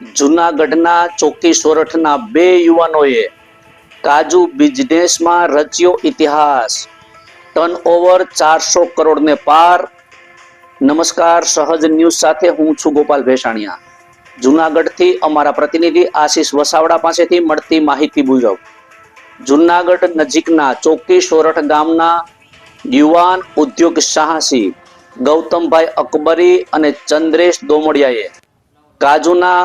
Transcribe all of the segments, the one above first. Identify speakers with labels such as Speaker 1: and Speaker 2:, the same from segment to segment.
Speaker 1: જૂનાગઢના ચોકી સોરઠના બે યુવાનોએ કાજુ બિઝનેસમાં રચ્યો ઇતિહાસ. ટર્નઓવર ચારસો કરોડને પાર. નમસ્કાર, સહજ ન્યૂઝ સાથે હું છું ગોપાલ ભેસાણિયા. જૂનાગઢથી અમારા પ્રતિનિધિ આશીષ વસાવડા પાસેથી મળતી માહિતી મુજબ, જૂનાગઢ નજીકના ચોકી સોરઠ ગામના યુવાન ઉદ્યોગ સાહસી ગૌતમભાઈ અકબરી અને ચંદ્રેશ દોમડિયાએ કાજુના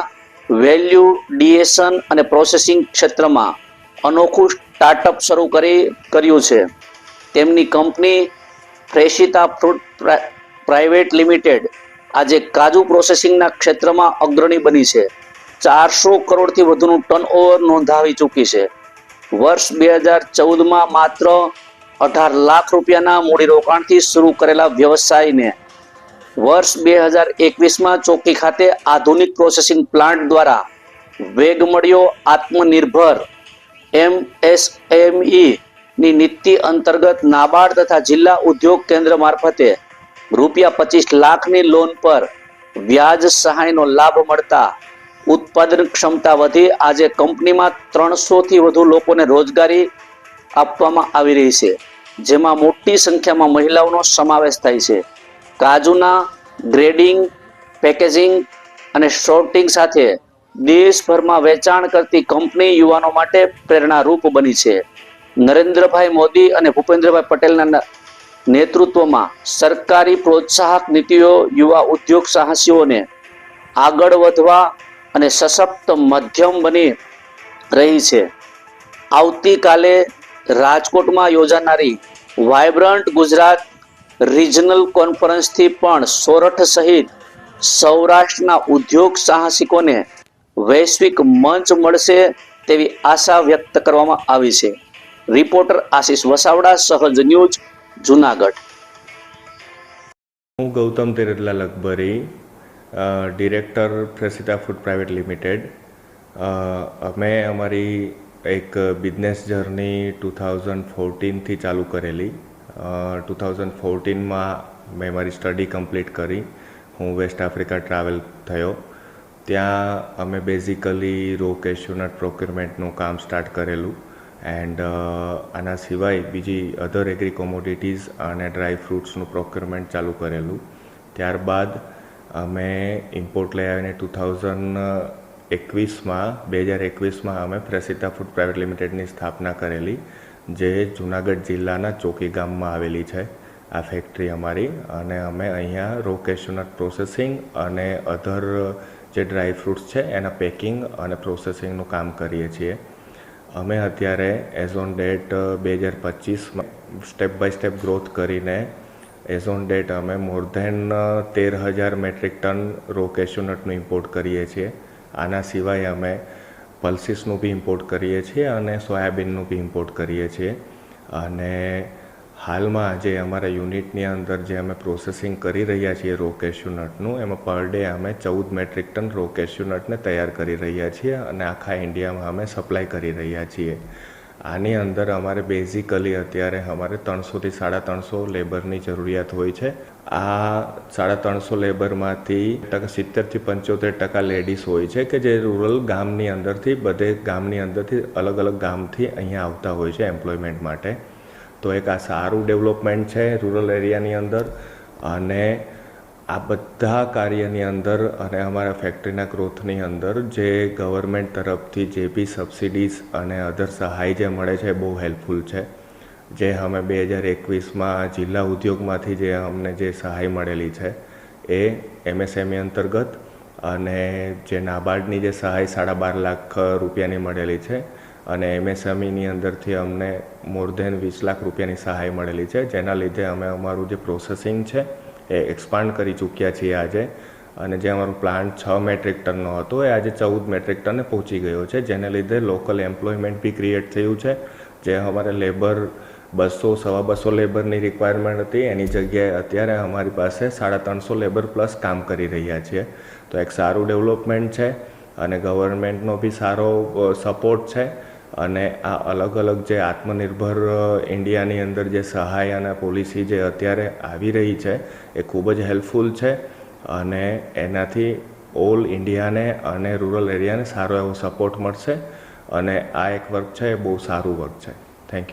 Speaker 1: વેલ્યુ ડીએશન અને પ્રોસેસિંગ ક્ષેત્રમાં અનોખું સ્ટાર્ટઅપ શરૂ કરી, કર્યું છે. તેમની કંપની ફ્રેશિતા ફ્રૂટ પ્રા- પ્રાઇવેટ લિમિટેડ આજે કાજુ પ્રોસેસિંગના ક્ષેત્રમાં અગ્રણી બની છે. ચારસો કરોડથી વધુનું ટર્નઓવર નોંધાવી ચૂકી છે. વર્ષ બે હજાર ચૌદમાં માત્ર અઢાર લાખ રૂપિયાના મૂડીરોકાણથી શરૂ કરેલા વ્યવસાયને વર્ષ બે હજાર એકવીસમાં ચોકી ખાતે આધુનિક પ્રોસેસિંગ પ્લાન્ટ દ્વારા વેગ મળ્યો આત્મનિર્ભર એમ એસની નીતિ અંતર્ગત નાબાર્ડ તથા જિલ્લા ઉદ્યોગ કેન્દ્ર મારફતે રૂપિયા પચીસ લાખની લોન પર વ્યાજ સહાયનો લાભ મળતા ઉત્પાદન ક્ષમતા વધી. આજે કંપનીમાં ત્રણસોથી વધુ લોકોને રોજગારી આપવામાં આવી રહી છે, જેમાં મોટી સંખ્યામાં મહિલાઓનો સમાવેશ થાય છે. કાજુના ગ્રેડિંગ, પેકેજિંગ અને શોર્ટિંગ સાથે દેશભરમાં વેચાણ કરતી કંપની યુવાનો માટે પ્રેરણારૂપ બની છે. નરેન્દ્રભાઈ મોદી અને ભૂપેન્દ્રભાઈ પટેલના નેતૃત્વમાં સરકારી પ્રોત્સાહક નીતિઓ યુવા ઉદ્યોગ સાહસીઓને આગળ વધવા અને સશક્ત મધ્યમ બની રહી છે. આવતીકાલે રાજકોટમાં યોજાનારી વાયબ્રન્ટ ગુજરાત રિજનલ કોન્ફરન્સથી પણ સોરઠ સહિત સૌરાષ્ટ્રના ઉદ્યોગ સાહસિકોને વૈશ્વિક મંચ મળશે તેવી આશા વ્યક્ત કરવામાં આવી છે. રિપોર્ટર આશીષ વસાવડા, સહજ ન્યૂઝ, જુનાગઢ.
Speaker 2: હું Gautam Teradla લકબરી director Freshita food private limited. અમે અમારી એક બિઝનેસ જર્ની ટુ થાઉઝન્ડ ફોર્ટીનથી ચાલુ કરેલી. ટુ થાઉઝન્ડ ફોર્ટીનમાં મેં મારી સ્ટડી કમ્પ્લીટ કરી. હું વેસ્ટ આફ્રિકા ટ્રાવેલ થયો. ત્યાં અમે બેઝિકલી રો કેશ્યુનટ પ્રોક્યુરમેન્ટનું કામ સ્ટાર્ટ કરેલું. એન્ડ આના સિવાય બીજી અધર એગ્રી કોમોડિટીઝ અને ડ્રાય ફ્રૂટ્સનું પ્રોક્યુરમેન્ટ ચાલુ કરેલું. ત્યારબાદ અમે ઇમ્પોર્ટ લઈ આવીને ટુ થાઉઝન્ડ એકવીસમાં, બે હજાર એકવીસમાં અમે ફ્રેસિતા ફૂડ પ્રાઇવેટ લિમિટેડની સ્થાપના કરેલી. જે જુનાગઢ જિલ્લાના ચોકી ગામમાં આવેલી છે. આ ફેક્ટરી અમારી અને અમે અહીંયા રો કેશ્યુનટ પ્રોસેસિંગ અને અધર જે ડ્રાય ફ્રૂટ્સ છે એના પેકિંગ અને પ્રોસેસિંગનું કામ કરીએ છીએ. અમે અત્યારે એઝ ઓન ડેટ બે હજાર પચીસમાં સ્ટેપ બાય સ્ટેપ ગ્રોથ કરીને એઝ ઓન ડેટ અમે મોર ધેન તેર હજાર મેટ્રિક ટન રો કેશ્યુનટનું ઇમ્પોર્ટ કરીએ છીએ. આના સિવાય અમે પલ્સીસનું બી ઇમ્પોર્ટ કરીએ છીએ અને સોયાબીનનું બી ઇમ્પોર્ટ કરીએ છીએ. અને હાલમાં જે અમારા યુનિટની અંદર જે અમે પ્રોસેસિંગ કરી રહ્યા છીએ રો કેશ્યુનટનું એમાં પર ડે અમે ચૌદ મેટ્રિક ટન રો તૈયાર કરી રહ્યા છીએ અને આખા ઇન્ડિયામાં અમે સપ્લાય કરી રહ્યા છીએ. આની અંદર અમારે બેઝિકલી અત્યારે અમારે ત્રણસોથી સાડા ત્રણસો લેબરની જરૂરિયાત હોય છે. આ સાડા ત્રણસો લેબરમાંથી ટકા સિત્તેરથી પંચોતેર ટકા લેડીઝ હોય છે કે જે રૂરલ ગામની અંદરથી બધે ગામની અંદરથી અલગ અલગ ગામથી અહીંયા આવતા હોય છે એમ્પ્લોયમેન્ટ માટે. તો એક આ સારું ડેવલપમેન્ટ છે રૂરલ એરિયાની અંદર અને આ બધા કાર્યની અંદર અને અમારા ફેક્ટરીના ગ્રોથની અંદર જે ગવર્મેન્ટ તરફથી જે બી સબસિડીઝ અને અધર સહાય જે મળે છે બહુ હેલ્પફુલ છે. જે અમે બે હજાર એકવીસમાં જિલ્લા ઉદ્યોગમાંથી જે અમને જે સહાય મળેલી છે એ એમએસએમઈ અંતર્ગત અને જે નાબાર્ડની જે સહાય સાડા બાર લાખ રૂપિયાની મળેલી છે અને એમએસએમઈની અંદરથી અમને મોર ધેન વીસ લાખ રૂપિયાની સહાય મળેલી છે. જેના લીધે અમે અમારું જે પ્રોસેસિંગ છે એ એક્સપાન્ડ કરી ચૂક્યા છીએ આજે. અને જે અમારો પ્લાન્ટ છ મેટ્રિક ટનનો હતો, એ આજે ચૌદ મેટ્રિક ટને પહોંચી ગયો છે, જેને લીધે લોકલ એમ્પ્લોયમેન્ટ બી ક્રિએટ થયું છે. જે અમારે લેબર બસો, સવા બસો લેબરની રિક્વાયરમેન્ટ હતી, એની જગ્યાએ અત્યારે અમારી પાસે સાડા ત્રણસો લેબર પ્લસ કામ કરી રહ્યા છીએ. તો એક સારું ડેવલપમેન્ટ છે, અને ગવર્મેન્ટનો બી સારો સપોર્ટ છે. અને આ અલગ અલગ જે આત્મનિર્ભર ઇન્ડિયાની અંદર જે સહાય અને પોલિસી જે અત્યારે આવી રહી છે, એ ખૂબ જ હેલ્પફુલ છે અને એનાથી ઓલ ઇન્ડિયાને અને રૂરલ એરિયાને સારો એવો સપોર્ટ મળશે અને આ એક વર્ક છે એ બહુ સારું વર્ક છે. Thank you.